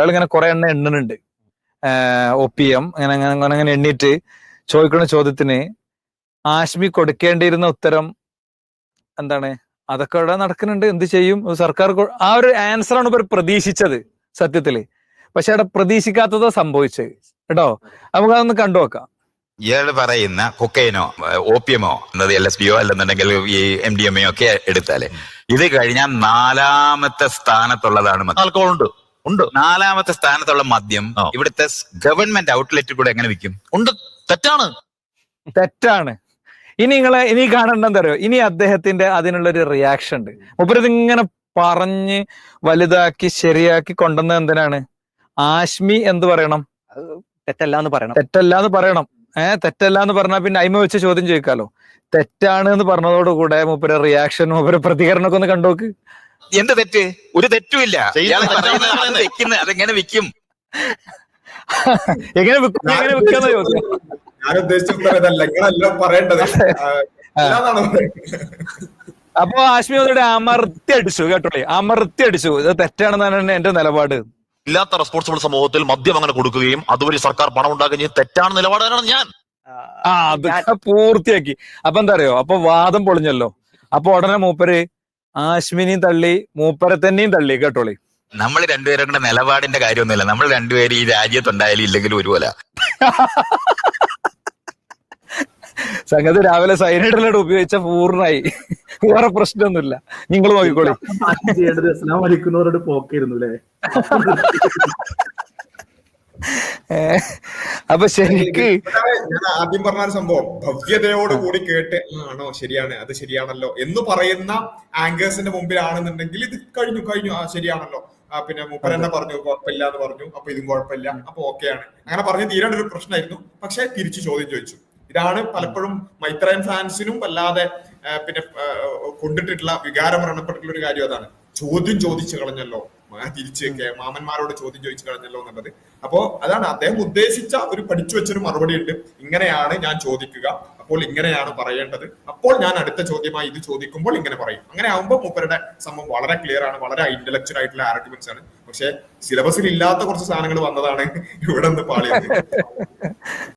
അയാൾ ഇങ്ങനെ കുറെ എണ്ണ എണ്ണുന്നുണ്ട്. എം അങ്ങനെ അങ്ങനെ അങ്ങനെ അങ്ങനെ എണ്ണിയിട്ട് ചോദിക്കുന്ന ചോദ്യത്തിന് ആശ്മി കൊടുക്കേണ്ടിയിരുന്ന ഉത്തരം എന്താണ്? അതൊക്കെ ഇവിടെ നടക്കുന്നുണ്ട്. എന്ത് ചെയ്യും? സർക്കാർ ആ ഒരു ആൻസർ ആണ് ഇവർ പ്രതീക്ഷിച്ചത് സത്യത്തിൽ. പക്ഷെ അവിടെ പ്രതീക്ഷിക്കാത്തതോ സംഭവിച്ചത് കേട്ടോ? നമുക്ക് അതൊന്ന് കണ്ടു നോക്കാം. ഇയാൾ പറയുന്ന കൊക്കൈനോ ഓപ്പിയമോ എന്നത് എൽ എസ് പിയോ അല്ലെന്നുണ്ടെങ്കിൽ ഈ എം ഡി എം എ ഒക്കെ എടുത്താൽ. ഇത് കഴിഞ്ഞാൽ നാലാമത്തെ സ്ഥാനത്തുള്ളതാണ് മദ്യം ഉണ്ട് ഉണ്ട്. നാലാമത്തെ സ്ഥാനത്തുള്ള മദ്യം. ഇവിടുത്തെ ഗവൺമെന്റ് ഔട്ട്ലെറ്റിൽ കൂടെ എങ്ങനെ വിൽക്കും? ഉണ്ട്. തെറ്റാണ്. തെറ്റാണ്. ഇനി നിങ്ങളെ ഇനി കാണണ്ടെന്ന് അറിയോ? ഇനി അദ്ദേഹത്തിന്റെ അതിനുള്ള ഒരു റിയാക്ഷൻ ഉണ്ട്. മൂപ്പര് ഇതിങ്ങനെ പറഞ്ഞ് വലുതാക്കി ശരിയാക്കി കൊണ്ടുവന്നത് എന്തിനാണ്? ആശ്മി എന്ത് പറയണം? തെറ്റല്ല എന്ന് പറയണം. തെറ്റല്ല എന്ന് പറയണം. ഏഹ് തെറ്റല്ല എന്ന് പറഞ്ഞാൽ പിന്നെ അയിമ വെച്ച് ചോദ്യം ചോദിക്കാലോ. തെറ്റാണ് എന്ന് പറഞ്ഞതോടുകൂടെ മൂപ്പര് റിയാക്ഷൻ മൂപ്പര് പ്രതികരണമൊക്കെ ഒന്ന് കണ്ടോക്ക്. എന്ത് തെറ്റ്? ഒരു തെറ്റുമില്ല. വെക്കുന്നത് അതെങ്ങനെ വിൽക്കും? എങ്ങനെ വിൽക്കും? എങ്ങനെ വിൽക്കാന്ന ഞാൻ ഉദ്ദേശിച്ച ഉത്തരം ഇതല്ല നിങ്ങളല്ല പറയേണ്ടത്. ആ, അല്ലാന്നാണ് പറയുന്നത്. അപ്പൊ ആശ്മി അവരുടെ അമർത്തി അടിച്ചു കേട്ടോളി. അമർത്തി അടിച്ചു. ഇത് തെറ്റാണെന്നാണ് എന്റെ നിലപാട്. ഇല്ലാത്ത റെസ്പോൺസിബിൾ സമൂഹത്തിൽ മദ്യം അങ്ങനെ കൊടുക്കുകയും അതുവഴി സർക്കാർ പണം ഉണ്ടാക്കുകയും ചെയ്യും തെറ്റാണ് നിലപാടാണ് ഞാൻ. ആ അത് പൂർത്തിയാക്കി. അപ്പൊ എന്താ അറിയോ? അപ്പൊ വാദം പൊളിഞ്ഞല്ലോ. അപ്പൊ ഉടനെ മൂപ്പര് ആശ്മിനെയും തള്ളി മൂപ്പരത്തന്നെയും തള്ളി കേട്ടോളി. നമ്മൾ രണ്ടുപേരും കൂടെ നിലപാടിന്റെ കാര്യമൊന്നുമില്ല. നമ്മൾ രണ്ടുപേരും ഈ രാജ്യത്തുണ്ടായാലും ഇല്ലെങ്കിലും ഒരുപോലെ. സംഗതി രാവിലെ സൈനൈഡിലോട്ട് ഉപയോഗിച്ച പൂർണമായി വേറെ പ്രശ്നമൊന്നുമില്ല. നിങ്ങൾ നോക്കിക്കോളൂ. അല്ലേ? അപ്പൊ ശരിക്ക് ഞാൻ ആദ്യം പറഞ്ഞ ഒരു സംഭവം. ഭവ്യതയോട് കൂടി കേട്ട് ആണോ ശരിയാണ് അത് ശരിയാണല്ലോ എന്ന് പറയുന്ന ആങ്കേഴ്സിന്റെ മുമ്പിലാണെന്നുണ്ടെങ്കിൽ ഇത് കഴിഞ്ഞു കഴിഞ്ഞു ആ ശരിയാണല്ലോ. പിന്നെ മൂപ്പർ തന്നെ പറഞ്ഞു കുഴപ്പമില്ല എന്ന് പറഞ്ഞു അപ്പൊ ഇതും കുഴപ്പമില്ല അപ്പൊ ഓക്കെയാണ്. അങ്ങനെ പറഞ്ഞ് തീരേണ്ട ഒരു പ്രശ്നമായിരുന്നു. പക്ഷെ തിരിച്ചു ചോദ്യം ചോദിച്ചു. ഇതാണ് പലപ്പോഴും മൈത്രയൻ ഫാൻസിനും വല്ലാതെ പിന്നെ കൊണ്ടിട്ടിട്ടുള്ള വികാരം മരണപ്പെട്ടിട്ടുള്ള ഒരു കാര്യം അതാണ്. ചോദ്യം ചോദിച്ചു കളഞ്ഞല്ലോ. തിരിച്ച് മാമന്മാരോട് ചോദ്യം ചോദിച്ചു കളഞ്ഞല്ലോ എന്നുള്ളത്. അപ്പോ അതാണ് അദ്ദേഹം ഉദ്ദേശിച്ച ഒരു പഠിച്ചു വെച്ചൊരു മറുപടി ഉണ്ട്. ഇങ്ങനെയാണ് ഞാൻ ചോദിക്കുക. അപ്പോൾ ഇങ്ങനെയാണ് പറയേണ്ടത്. അപ്പോൾ ഞാൻ അടുത്ത ചോദ്യമായി ഇത് ചോദിക്കുമ്പോൾ ഇങ്ങനെ പറയും. അങ്ങനെ ആകുമ്പോൾ മൂപ്പരുടെ സംഭവം വളരെ ക്ലിയർ ആണ്. വളരെ ഇന്റലക്ച്വൽ ആയിട്ടുള്ള ആർഗ്യുമെന്റ്സ് ആണ്. പക്ഷെ സിലബസിൽ ഇല്ലാത്ത കുറച്ച് സാധനങ്ങൾ വന്നതാണ് ഇവിടെ നിന്ന് പാളിയത്.